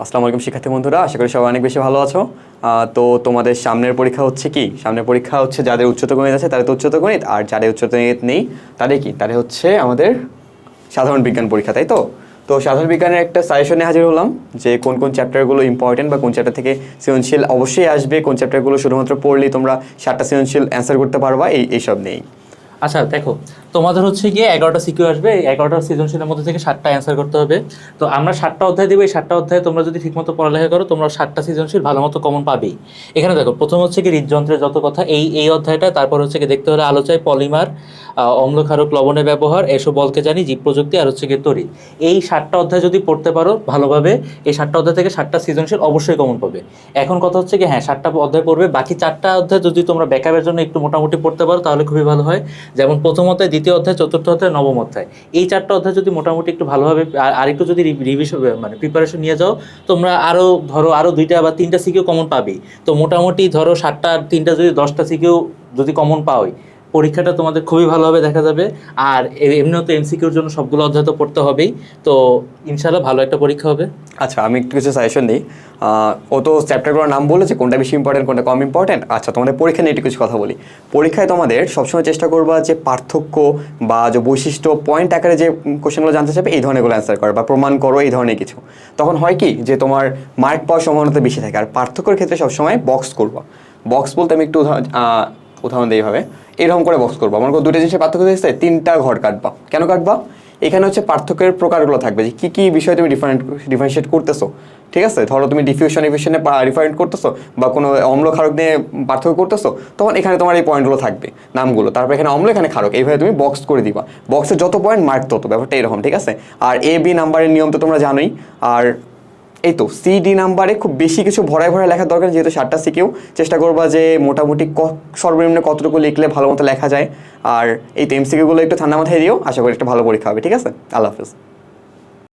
আসসালামু আলাইকুম শিক্ষার্থী বন্ধুরা, আশা করি সবাই অনেক বেশি ভালো আছো। তো তোমাদের সামনের পরীক্ষা হচ্ছে কি? সামনের পরীক্ষা হচ্ছে যাদের উচ্চতর গণিত আছে তাদের তো উচ্চতর গণিত, আর যাদের উচ্চতর গণিত নেই তাদের কি? তাদের হচ্ছে আমাদের সাধারণ বিজ্ঞান পরীক্ষা, তাই তো? তো সাধারণ বিজ্ঞানের একটা সাজেশনে হাজির হলাম যে কোন কোন চ্যাপ্টারগুলো ইম্পর্টেন্ট বা কোন চ্যাপ্টার থেকে সৃজনশীল অবশ্যই আসবে, কোন চ্যাপ্টারগুলো শুধুমাত্র পড়লেই তোমরা সাতটা সৃজনশীল অ্যান্সার করতে পারবা, এই, এইসব নেই আচ্ছা দেখো, তোমাদের হচ্ছে গিয়ে এগারোটা সিকিউ আসবে, এই এগারোটা সৃজনশীলের মধ্যে থেকে সাতটা অ্যান্সার করতে হবে। তো আমরা সাতটা অধ্যায় দেবো, এই সাতটা অধ্যায়ে তোমরা যদি ঠিকমতো পড়ালেখা করো, তোমরা সাতটা সৃজনশীল ভালো মতো কমন পাবেই এখানে দেখো, প্রথম হচ্ছে কি হৃদযন্ত্রের যত কথা, এই এই অধ্যায়টা, তারপর হচ্ছে কি দেখতে হলে আলোচায় পলিমার অম্লক্ষারক লবণের ব্যবহার এসব বলকে জানি জীব প্রযুক্তি আর হচ্ছে কি তড়িৎ। এই সাতটা অধ্যায় যদি পড়তে পারো ভালোভাবে, এই সাতটা অধ্যায় থেকে সাতটা সৃজনশীল অবশ্যই কমন পাবে। এখন কথা হচ্ছে কি হ্যাঁ সাতটা অধ্যায় পড়বে, বাকি চারটা অধ্যায় যদি তোমরা ব্যাকআপের জন্য একটু মোটামুটি পড়তে পারো, তাহলে খুবই ভালো হয়। যেমন প্রথম অধ্যায়, দ্বিতীয় অধ্যায়, চতুর্থ অধ্যায়, নবম অধ্যায়। এই চারটা অধ্যায় যদি মোটামুটি একটু ভালোভাবে আর- আর একটু যদি রিভিশন মানে প্রিপারেশন নিয়ে যাও, তোমরা আরও ধরো আরও দুইটা বা তিনটা সিকিউ কমন পাবেই। তো মোটামুটি ধরো সাতটা, তিনটা যদি দশটা সিকিউ যদি কমন পাওই পরীক্ষাটা তোমাদের খুবই ভালোভাবে দেখা যাবে। আর এমনিও তো এমসিকিউর জন্য সবগুলো অধ্যায় তো পড়তে হবেই। তো ইনশাল্লাহ ভালো একটা পরীক্ষা হবে। আচ্ছা আমি একটু কিছু সাজেশন দিই। ও তো চ্যাপ্টারগুলোর নাম বলেছে, কোনটা বেশি ইম্পর্টেন্ট কোনটা কম ইম্পর্টেন্ট আচ্ছা তোমাদের পরীক্ষা নিয়ে একটু কিছু কথা বলি। পরীক্ষায় তোমাদের সবসময় চেষ্টা করবা যে পার্থক্য বা যে বৈশিষ্ট্য পয়েন্ট আকারে যে কোশ্চেনগুলো জানতে চাবে এই ধরনেরগুলো অ্যান্সার করো বা প্রমাণ করো, এই ধরনের কিছু। তখন হয় কি যে তোমার মার্ক পাওয়ার সম্ভাবনা বেশি থাকে। আর পার্থক্যের ক্ষেত্রে সবসময় বক্স করবা। বক্স বলতে আমি একটু উদাহরণ উদাহরণ দিই এইভাবে এরকম করে বক্স করব। আমার দুটো জিনিসের পার্থক্য দেখতে তিনটা ঘর কাটবা। কেন কাটবা? এখানে হচ্ছে পার্থক্যের প্রকারগুলো থাকবে যে কী কী বিষয় তুমি ডিফারেন্ট ডিফারেন্সিয়েট করতেছো। ঠিক আছে? ধরো তুমি ডিফিউশন ইফিউশনে ডিফারেন্ট করতেছো বা কোনো অম্ল ক্ষারক নিয়ে পার্থক্য করতেছো, তখন এখানে তোমার এই পয়েন্টগুলো থাকবে, নামগুলো। তারপর এখানে অম্ল, এখানে ক্ষারক। এইভাবে তুমি বক্স করে দিবা। বক্সের যত পয়েন্ট মার্ক তত, ব্যাপারটা এরকম, ঠিক আছে? আর এ বি নাম্বারের নিয়ম তো তোমরা জানোই। আর এই তো সি ডি নাম্বারে খুব বেশি কিছু ভরায় ভরায় লেখার দরকার যেহেতু সাতটা শিখেও চেষ্টা করবা যে মোটামুটি সর্বনিম্ন কতটুকু লিখলে ভালো মতো লেখা যায়। আর এই তো এমসিকিউগুলো একটু ঠান্ডা মাথায় দিও, আশা করি একটা ভালো পরীক্ষা হবে, ঠিক আছে? আল্লাহ হাফেজ।